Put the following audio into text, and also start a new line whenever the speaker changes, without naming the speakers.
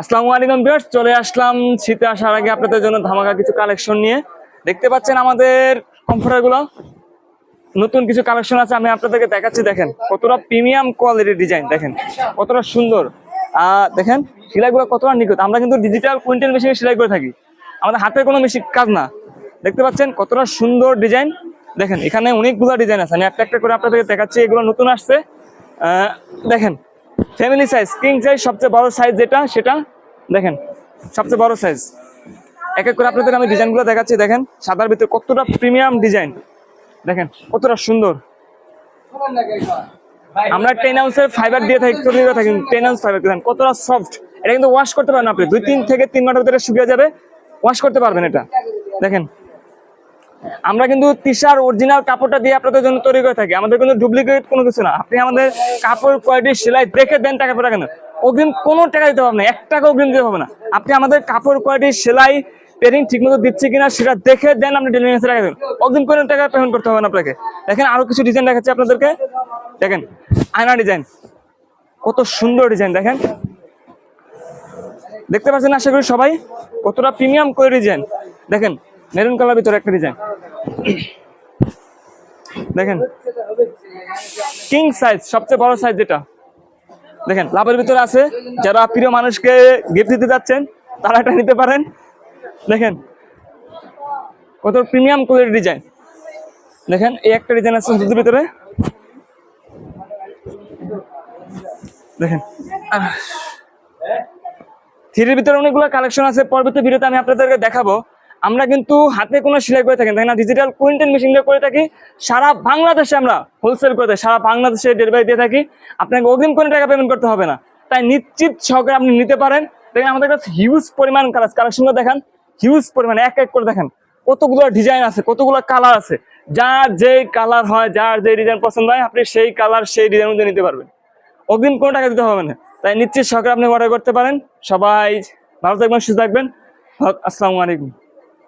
আসসালামু আলাইকুম ভিউয়ার্স, চলে আসলাম শীতে আসার আগে আপনাদের জন্য ধামাকা কিছু কালেকশন নিয়ে। দেখতে পাচ্ছেন আমাদের কমফোর্টারগুলো। নতুন কিছু কালেকশন আছে, আমি আপনাদেরকে দেখাচ্ছি, দেখেন, কতটা প্রিমিয়াম কোয়ালিটির ডিজাইন, দেখেন, কতটা সুন্দর। দেখেন, সেলাইগুলো কতটা নিখুঁত। আমরা কিন্তু ডিজিটাল কুইন্টেল মেশিনে সেলাই করে থাকি। আমাদের হাতের কোনো মেশিন কাজ না। দেখতে পাচ্ছেন, কতটা সুন্দর ডিজাইন। দেখেন, এখানে অনেকগুলো ডিজাইন আছে। আমি একটা একটা করে আপনাদেরকে দেখাচ্ছি, এগুলো নতুন আসছে। দেখেন ফ্যামিলি সাইজ কিং সাইজ সবচেয়ে বড় সাইজ যেটা, সেটা দেখেন, সবচেয়ে বড় সাইজ এক এক করে আপনাদের আমি ডিজাইনগুলো দেখাচ্ছি, দেখেন, সাদার ভিতরে কতটা প্রিমিয়াম ডিজাইন দেখেন, কতটা সুন্দর। আমরা টেন আউন্সের ফাইবার দিয়ে থাকি, তৈরি থাকি টেন আউন্স ফাইবার দেখেন, কতটা সফট এটা কিন্তু ওয়াশ করতে পারেন আপনি, দুই, তিন থেকে তিন ঘণ্টার ভিতরে শুকিয়ে যাবে ওয়াশ করতে পারবেন এটা। দেখেন আমরা কিন্তু তিসার অরিজিনাল কাপড়টা দিয়ে আপনাদের জন্য তৈরি করে থাকি। আমাদের কিন্তু ডুপ্লিকেট কোনো কিছু না। আপনি আমাদের কাপড় কোয়ালিটি সেলাই দেখে দেন টাকা পড়া কেন অগ্রিম কোনো টাকা দিতে হবে না। এক টাকা অগ্রিম দিতে হবে না। আপনি আমাদের কাপড় কোয়ালিটি সেলাই পেরিং ঠিক মতো দিচ্ছে কিনা সেটা দেখে দেন আপনি ডেলিভারি টাকা দেবেন। অগ্রিম কোনো টাকা পেমেন্ট করতে হবে না আপনাকে। দেখেন আরও কিছু ডিজাইন দেখাচ্ছি আপনাদেরকে। দেখেন, আয়না ডিজাইন কত সুন্দর ডিজাইন দেখেন। দেখতে পাচ্ছেন আশা করি সবাই? কতটা প্রিমিয়াম করে ডিজাইন দেখেন মেরুন কালার ভিতরে একটা ডিজাইন। দেখেন। কিং সাইজ সবচেয়ে বড় সাইজ যেটা। দেখেন, লাভের ভিতরে আছে। যারা প্রিয় মানুষকে গিফট দিতে যাচ্ছেন, তারা এটা নিতে পারেন। দেখেন, কত প্রিমিয়াম কোয়ালিটির ডিজাইন দেখেন, এই একটা ডিজাইন আছে দুধের ভিতরে। দেখেন। থ্রির ভিতরে অনেকগুলো কালেকশন আছে। পরবর্তী ভিডিওতে আমি আপনাদেরকে দেখাবো। আমরা কিন্তু হাতে কোনো সেলাই করে থাকি তাই না? ডিজিটাল কুইন্টেল মেশিন দিয়ে করে থাকি। সারা বাংলাদেশে আমরা হোলসেল করে থাকি, সারা বাংলাদেশে ডেলিভারি দিয়ে থাকি। আপনাকে অগ্রিম কোনো টাকা পেমেন্ট করতে হবে না। তাই নিশ্চিত সহকারে আপনি নিতে পারেন। দেখেন আমাদের কাছে হিউজ পরিমাণ কালার কালেকশনগুলো দেখেন। হিউজ পরিমাণ, এক এক করে দেখেন। কতগুলো ডিজাইন আছে, কতগুলো কালার আছে। যার যেই কালার হয়, যার যে ডিজাইন পছন্দ হয়, আপনি সেই কালার সেই ডিজাইন মধ্যে নিতে পারবেন। অগ্রিম কোনো টাকা দিতে হবে না। তাই নিশ্চিত সহকারে আপনি অর্ডার করতে পারেন। সবাই ভালো থাকবেন, সুস্থ থাকবেন। আসসালামু আলাইকুম।